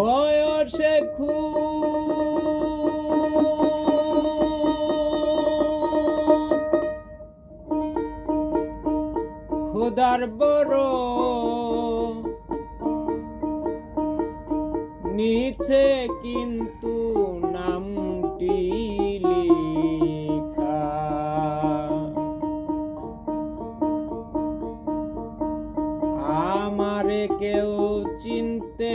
বয়সে খুদার বড় নিচে কিন্তু নামটি লিখা। আমারে কেউ চিনতে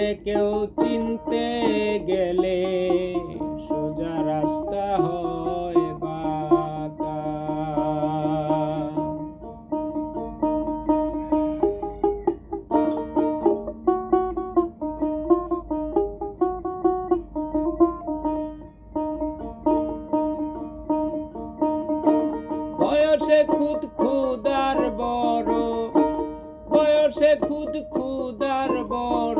আমারে কেউ চিনতে গেলে সোজা রাস্তা হয় বয়সে খুদ খুদার বড়, বয়সে খুদ খুদার বড়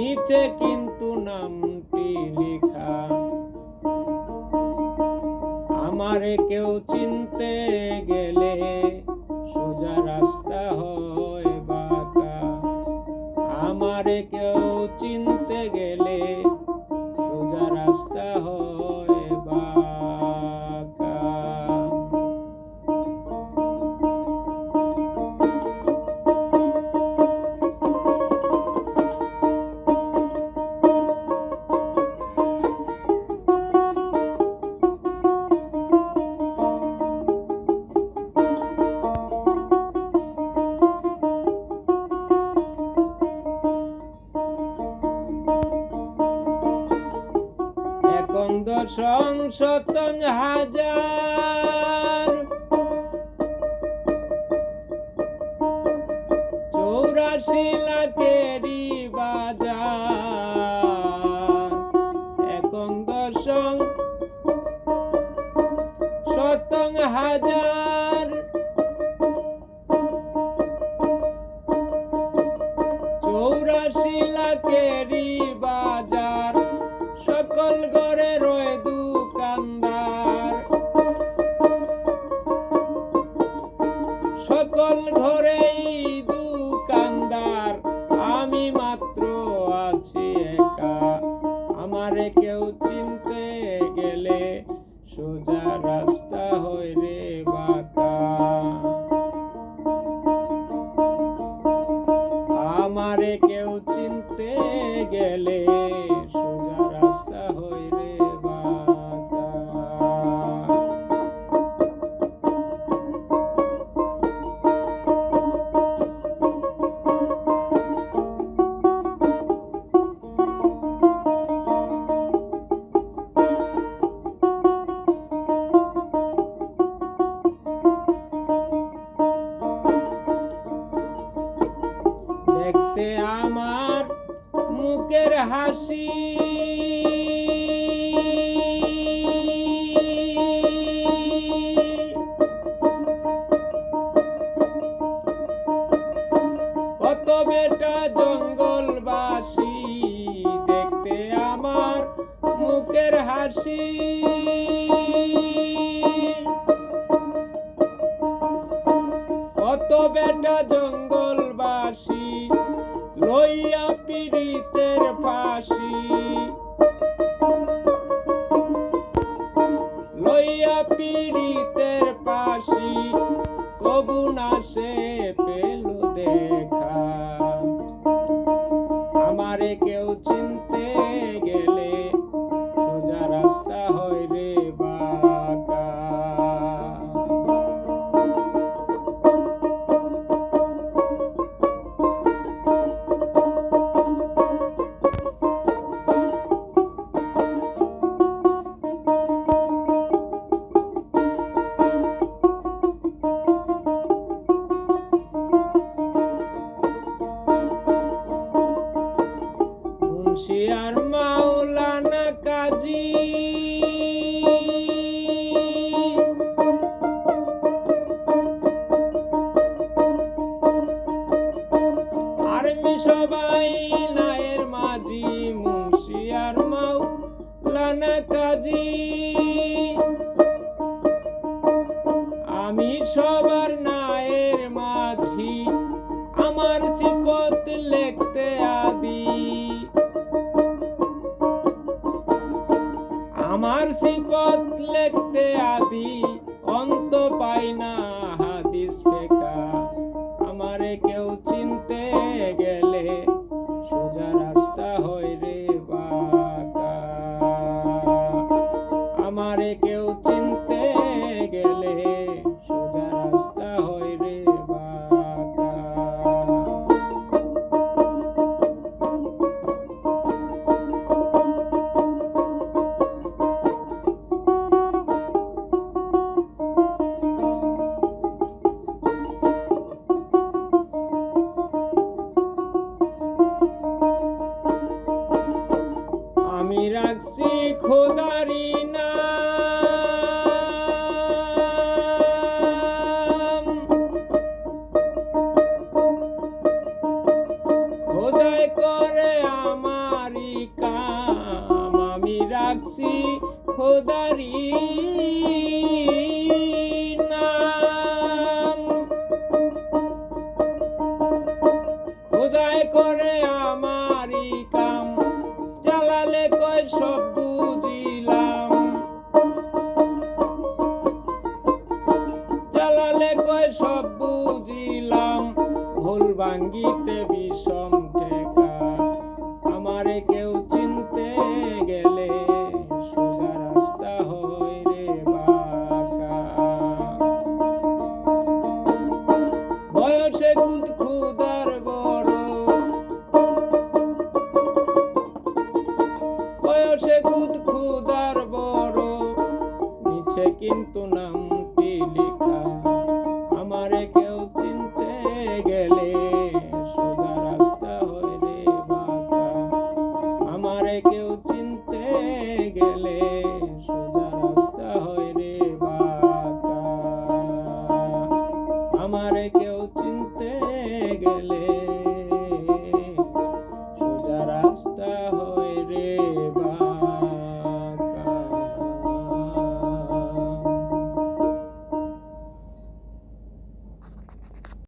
নিচে কিন্তু নামটি লেখা। আমারে কেউ চিনতে গেলে সোজা রাস্তা হয় বাঁকা। আমারে কেউ চিনতে গেলে এখন দশং শতং হাজার। চৌরাশি লাখেরই বাজার। এখন দশং শতং হাজার। চৌরাশি লাখেরই বাজার। আমারে কেউ চিনতে গেলে সোজা রাস্তা হয় রে। হাসি। কত বেটা জঙ্গলবাসী দেখতে আমার মুখের হাসি। কত বেটা জঙ্গলবাসী Not nasce মুন্সিয়ার মাওলানা কাজী। আর্মি সবাই নায়ের মাঝি মুন্সিয়ার মাওলানা কাজী। আমি সবার নায়ের মাঝি, আমার সিপত লিখতে আদি। সিপত লিখতে আদি, অন্ত পাই না হাদিস ফেকা। আমারে কেউ চিনতে গেলে সোজা রাস্তা হয় খোদারি খোদাই করে আমারি কাম আমি সব বুঝিলাম ভুল ভাঙ্গিতে বিষম কেউ চিনতে গেলে সোজা রাস্তা হয় রে